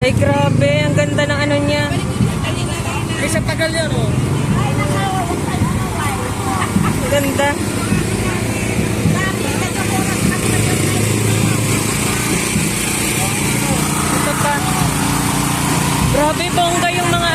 Ay, grabe. Ang ganda ng ano niya. Ay, tagal yan, oh. Ganda. Ito pa. Grabe, bongga yung mga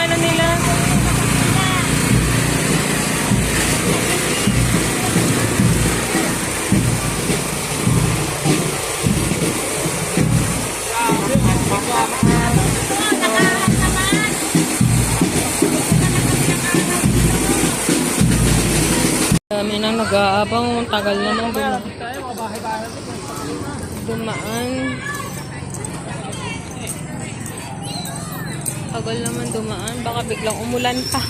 Nag-aabang. Tagal naman dum dumaan. Tagal naman dumaan. Baka biglang umulan pa.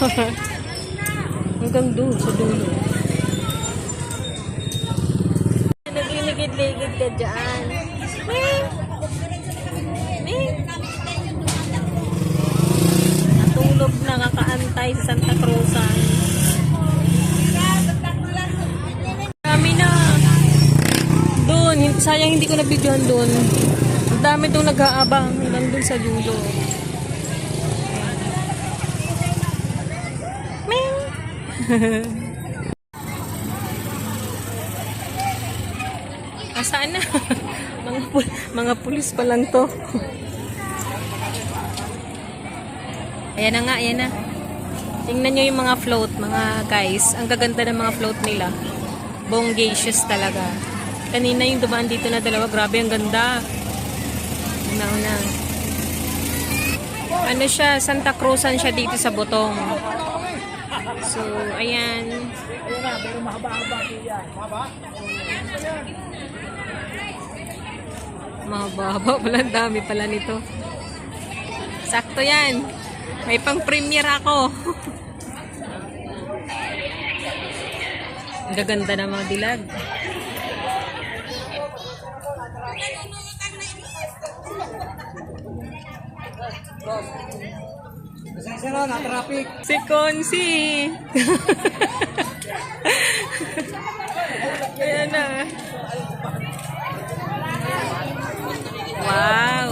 Hanggang doon sa dulo. Nagliligid-ligid ka dyan. Ming! Ming! Natulog na kakaantay sa Santa Cruzan. Sayang hindi ko nabidyohan doon. Ang dami doon nag-aabang hanggang doon sa dulo. Ming! Asaan na? mga, pul- mga pulis pa lang to. ayan na nga, ayan na. Tingnan nyo yung mga float, mga guys. Ang gaganda ng mga float nila. Bongacious talaga. Kanina yung dumaan dito na dalawa, grabe ang ganda. Una-una. Ano siya, Santa Cruzan siya dito sa Botong. So, ayan. Pero mahaba-haba yan. Mahaba? Mahaba pala, dami pala nito. Sakto yan. May pang premiere ako. Gaganda ng mga dilag. Pasensya na, na-traffic. Si Konsi. Ayan na. Wow.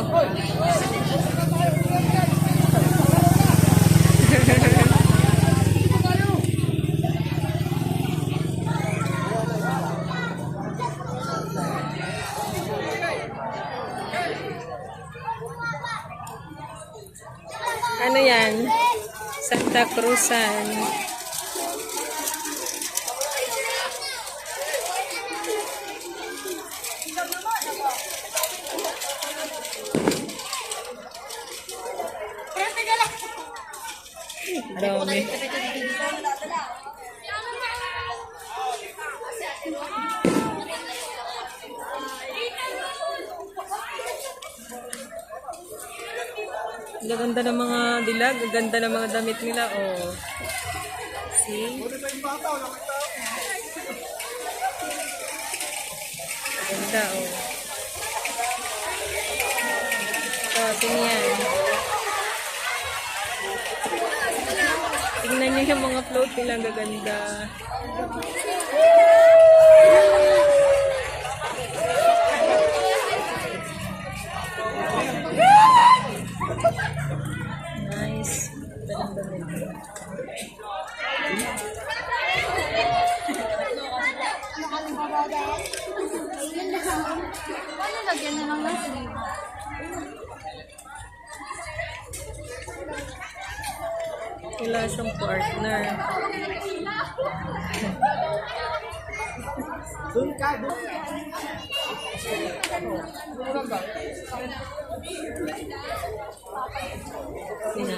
Ano yan? Santa Cruzan. Dami. Ang ganda ng mga dilag, ang ganda ng mga damit nila, oh. See? Ganda, oh. Oh, tingnan. Tingnan niyo yung mga float nila, ang gaganda. Ano lagyan na lang ng sleeve? Wala siyang partner. Doon ka, doon. Sina?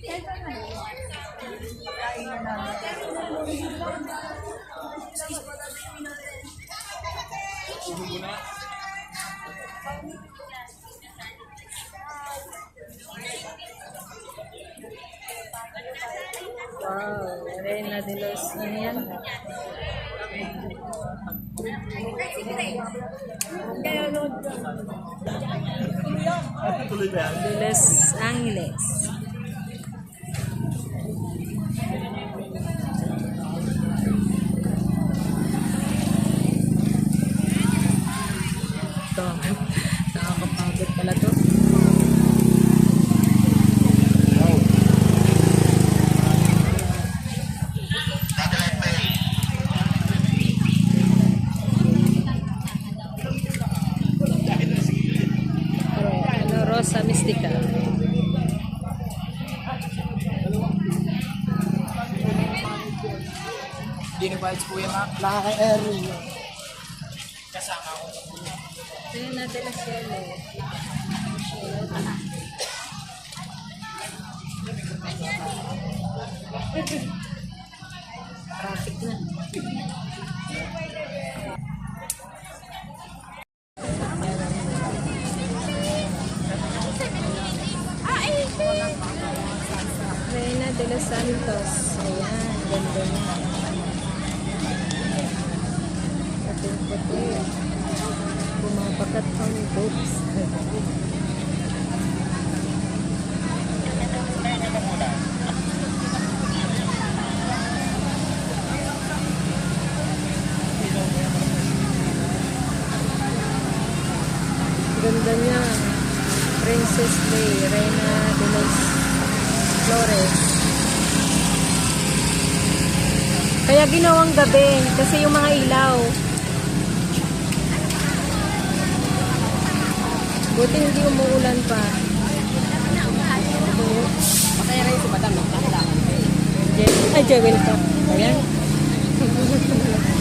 Wow, Reina de los ano yan? De los Angeles. Po yan ha. Nakaka-airy yun. Tingnan natin ang cielo. Traffic na. Reina de Santos. Ayan, ganda niya. Bumabagat ang boobs. Ganda niya. Princess Bay, Reina de los Flores. Kaya ginawang gabi kasi yung mga ilaw. Buti hindi umuulan pa. Masaya rin si Madam. Ay, Jewel ka. Ayan.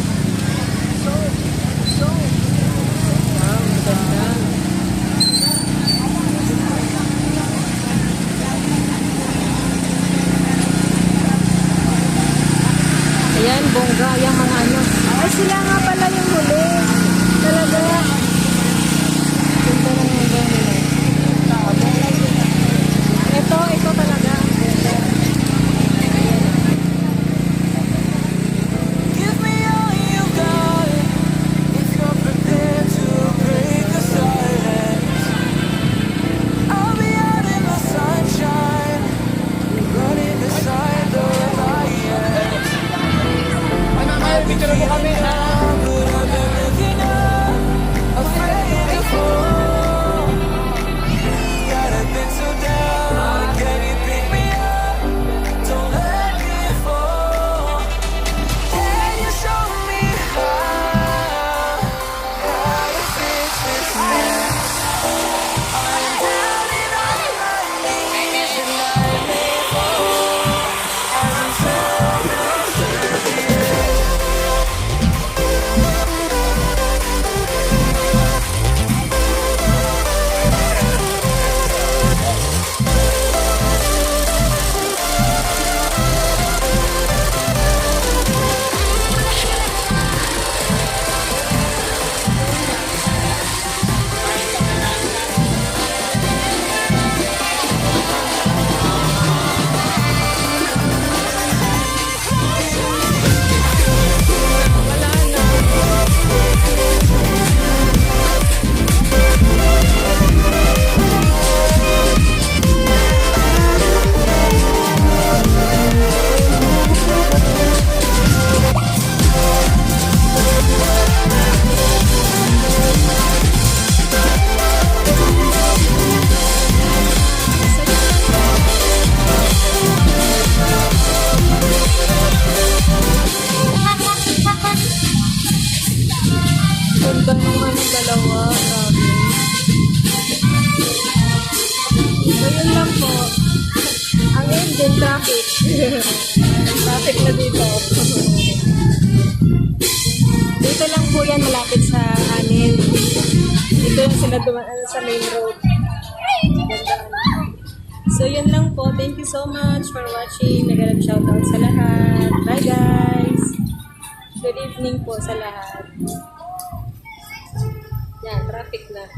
dalawa. Grabe. So, lang po. Ang engine, traffic. traffic na dito. dito lang po yan, malapit sa amin. Dito lang sila dumaan sa main road. So, yun lang po. Thank you so much for watching. Nag-alap shoutout sa lahat. Bye, guys! Good evening po sa lahat. Yan, traffic na.